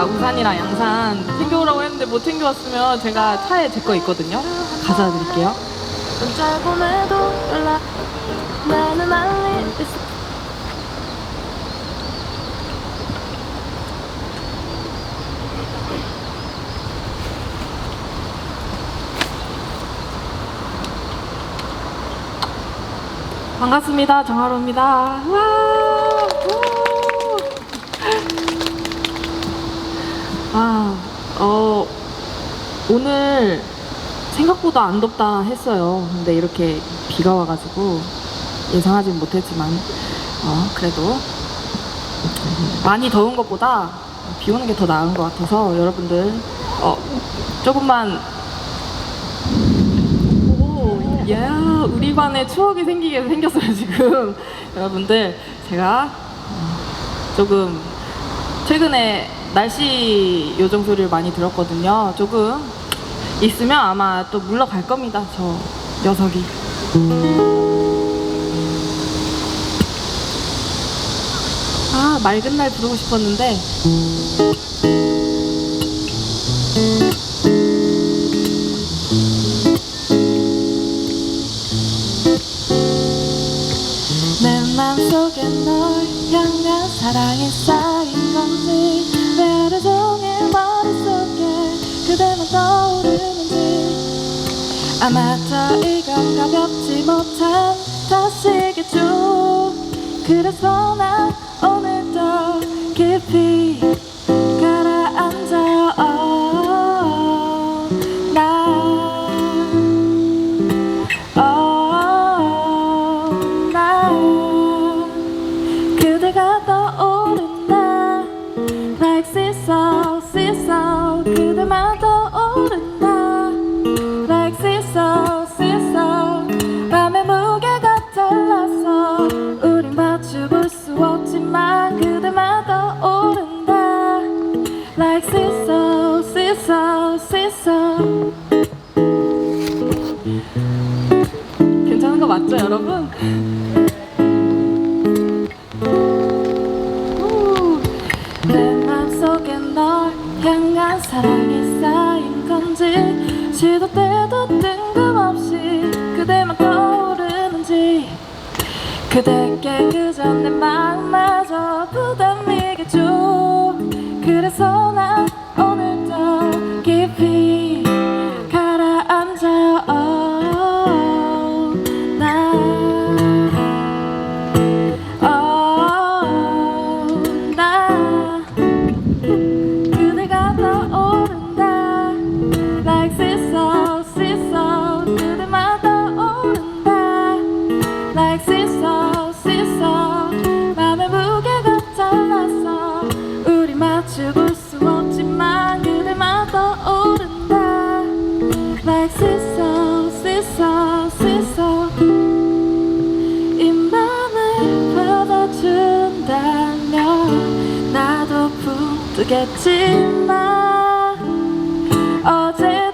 제가 우산이랑 양산 챙겨오라고 했는데 못 챙겨왔으면 제가 차에 제 거 있거든요. 가져다 드릴게요. 문자 보내도 연락 나는 알리 반갑습니다. 정하로입니다. 와! 아, 어, 오늘 생각보다 안 덥다 했어요. 근데 이렇게 비가 와가지고 예상하진 못했지만, 어, 그래도 많이 더운 것보다 비 오는 게 더 나은 것 같아서 여러분들, 어, 조금만 오, 야, 우리 반에 추억이 생기게 생겼어요, 지금. 여러분들, 제가 어, 조금 최근에 날씨 요정 소리를 많이 들었거든요. 조금 있으면 아마 또 물러갈 겁니다, 저 녀석이. 아, 맑은 날 부르고 싶었는데. 내 맘속에 널 향한 사랑이 쌓인 건지 그대만 떠오르는지 아마 더 이건 가볍지 못한 탓이겠죠 그래서 난 맞죠, 여러분? 내 맘속에 널 향한 사랑이 쌓인 건지 시도 때도 뜬금없이 그대만 떠오르는지 그대께 그저 내 마음마저 부담이겠죠 그래서 Seesaw, seesaw, seesaw 이 맘을 받아준다면 나도 부르겠지만 어제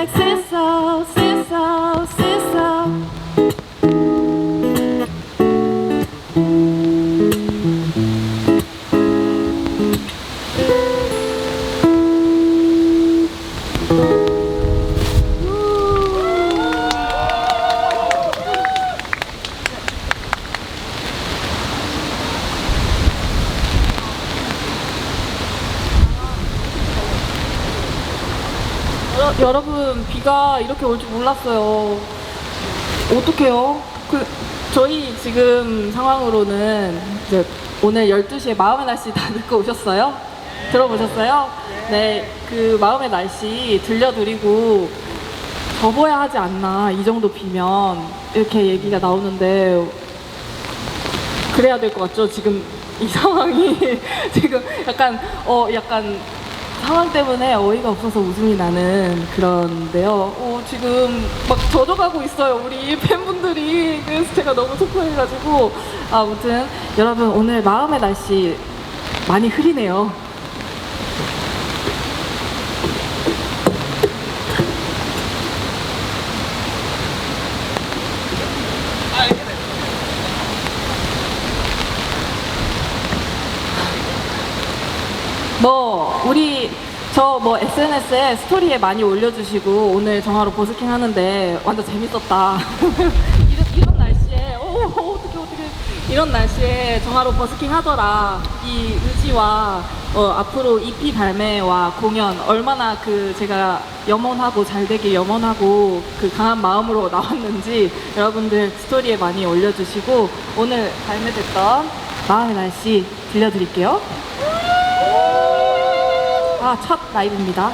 Like seesaw, seesaw 여, 여러분 비가 이렇게 올 줄 몰랐어요. 어떡해요? 그 저희 지금 상황으로는 이제 오늘 12시에 마음의 날씨 다 듣고 오셨어요? 들어보셨어요? 네, 그 마음의 날씨 들려드리고 접어야 하지 않나 이 정도 비면 이렇게 얘기가 나오는데 그래야 될 것 같죠? 지금 이 상황이 지금 약간 어 약간 상황 때문에 어이가 없어서 웃음이 나는 그런데요. 어, 지금 막 젖어가고 있어요. 우리 팬분들이. 그래서 제가 너무 속상해가지고. 아무튼 여러분 오늘 마음의 날씨 많이 흐리네요. 뭐 우리 저 뭐 SNS에 스토리에 많이 올려주시고 오늘 정화로 버스킹 하는데 완전 재밌었다. 이런, 이런 날씨에 오 어떻게 어떻게 이런 날씨에 정화로 버스킹 하더라. 이 의지와 어, 앞으로 EP 발매와 공연 얼마나 그 제가 염원하고 잘 되길 염원하고 그 강한 마음으로 나왔는지 여러분들 스토리에 많이 올려주시고 오늘 발매됐던 마음의 날씨 들려드릴게요. 아, 첫 라이브입니다.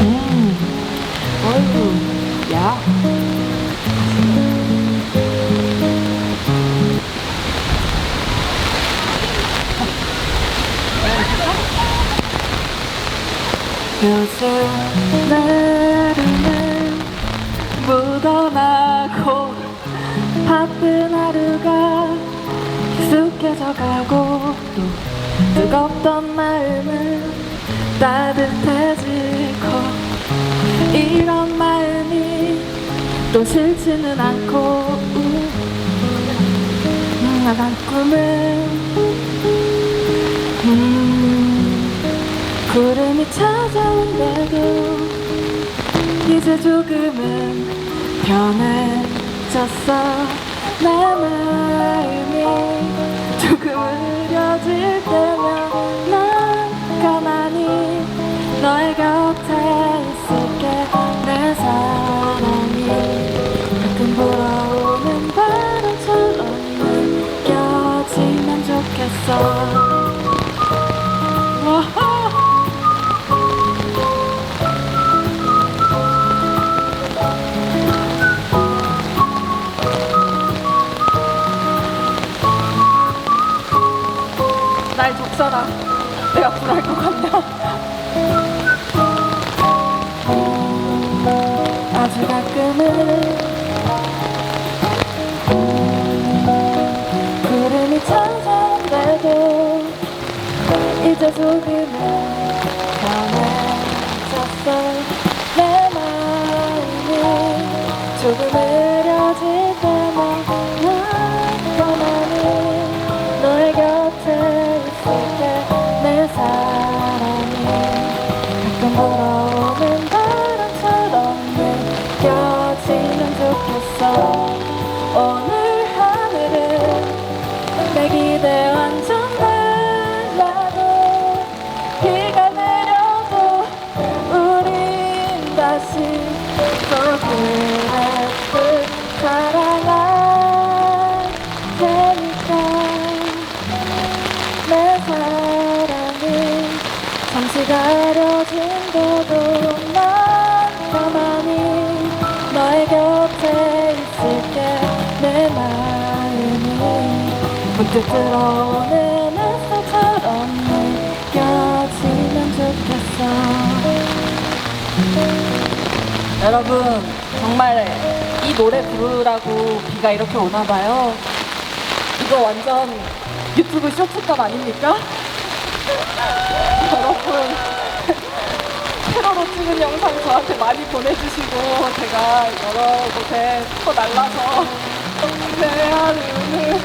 음, 어이구, 바쁜 하루가 익숙해져 가고 또 뜨겁던 마음은 따뜻해지고 이런 마음이 또 싫지는 않고. 음, 나간 꿈은 음, 구름이 찾아온대도 이제 조금은 변해졌어 내 마음이 조금 흐려질 때면 난 가만히 너의 곁에 날 적셔라. 내가 불할 것 같냐? 아주 가끔은 구름이 찾아온대도 이제 조금은 다시 또 그랬듯 사랑할 테니까 내 사랑이 잠시 가려진데도 난 가만히 너의 곁에 있을게 내 마음이. 문득 들어오는 여러분 정말 이 노래 부르라고 비가 이렇게 오나 봐요 이거 완전 유튜브 쇼츠값 아닙니까? 여러분 테러로 찍은 영상 저한테 많이 보내주시고 제가 여러 곳에 터 날라서 내 하루는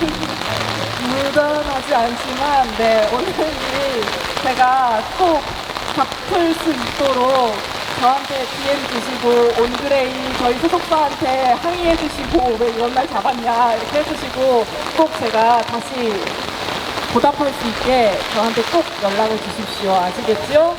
묻어나지 않지만 네 오늘 이 제가 꼭 갚을 수 있도록 저한테 DM 주시고 온그레이 저희 소속사한테 항의해 주시고 왜 이런 날 잡았냐 이렇게 해주시고 꼭 제가 다시 보답할 수 있게 저한테 꼭 연락을 주십시오. 아시겠죠?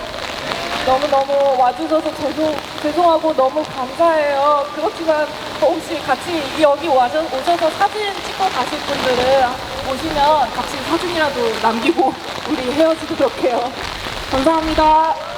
너무너무 와주셔서 죄송, 죄송하고 너무 감사해요. 그렇지만 혹시 같이 여기 와서, 오셔서 사진 찍고 가실 분들은 오시면 같이 사진이라도 남기고 우리 헤어지도록 해요. 감사합니다.